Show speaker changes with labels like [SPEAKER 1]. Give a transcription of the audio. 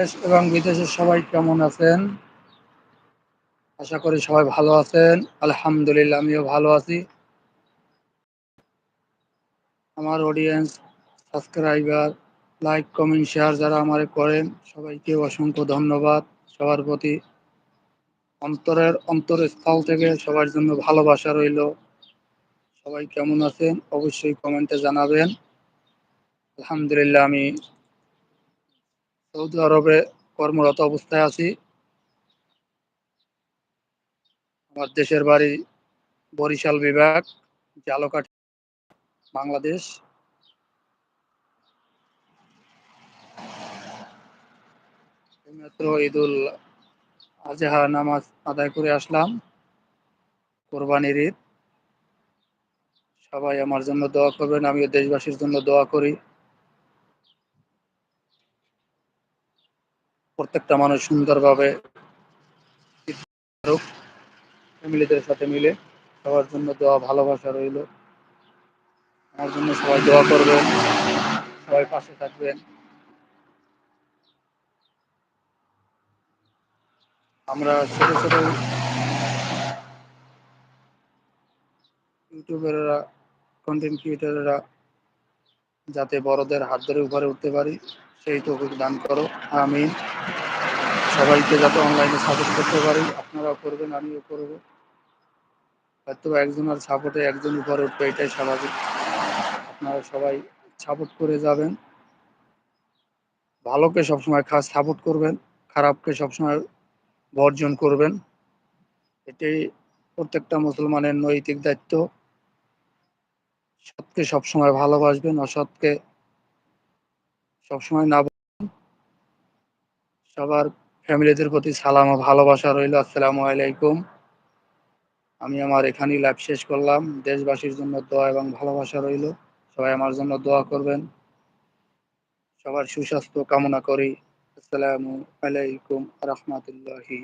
[SPEAKER 1] দেশ এবং বিদেশের সবাই কেমন আছেন? আশা করি সবাই ভালো আছেন। আলহামদুলিল্লাহ, আমিও ভালো আছি। আমার audience subscriber like comment share যারা আমার করেন, সবাইকে অসংখ্য ধন্যবাদ। সবার প্রতি অন্তরের অন্তরস্থল থেকে সবার জন্য ভালোবাসা রইল। সবাই কেমন আছেন? অবশ্যই কমেন্টে জানাবেন। আলহামদুলিল্লাহ, আমি সৌদি আরবে কর্মরত অবস্থায় আছি। আমার দেশের বাড়ি বরিশাল বিভাগ, জালকাঠি, বাংলাদেশ। মাত্র ঈদুল আজহা নামাজ আদায় করে আসলাম। কোরবানির ঈদ। সবাই আমার জন্য দোয়া করবেন, আমিও দেশবাসীর জন্য দোয়া করি। প্রত্যেকটা মানুষ সুন্দরভাবে ফ্যামিলিদের সাথে মিলে সবার জন্য দেওয়া ভালোবাসা রইল। আমার জন্য সবাই দোয়া করবেন, সবাই পাশে থাকবেন। আমরা ছোট ছোট ইউটিউবাররা কন্টেন্ট ক্রিয়েটাররা যাতে বড়দের হাত ধরে উপরে উঠতে পারি সেই তো দান করো। আমি সবাইকে যাতে অনলাইনে সাপোর্ট করতে পারি। আপনারাও করবেন, আমিও করব। হয়তো একজনের সাপোর্টে একজন উপরে উঠবে, এটাই স্বাভাবিক। আপনারা সবাই সাপোর্ট করে যাবেন। ভালোকে সবসময় খাস সাপোর্ট করবেন, খারাপকে সবসময় বর্জন করবেন। এটাই প্রত্যেকটা মুসলমানের নৈতিক দায়িত্ব। সৎকে সবসময় ভালোবাসবেন, অসৎকে সবসময় না সবার ফ্যামিলিদের প্রতি সালাম ও ভালোবাসা রইল, আসসালামু আলাইকুম। আমি আমার এখানেই লাইভ শেষ করলাম। দেশবাসীর জন্য দোয়া এবং ভালোবাসা রইল। সবাই আমার জন্য দোয়া করবেন। সবার সুস্বাস্থ্য কামনা করি। আসসালামু আলাইকুম রহমতুল্লাহি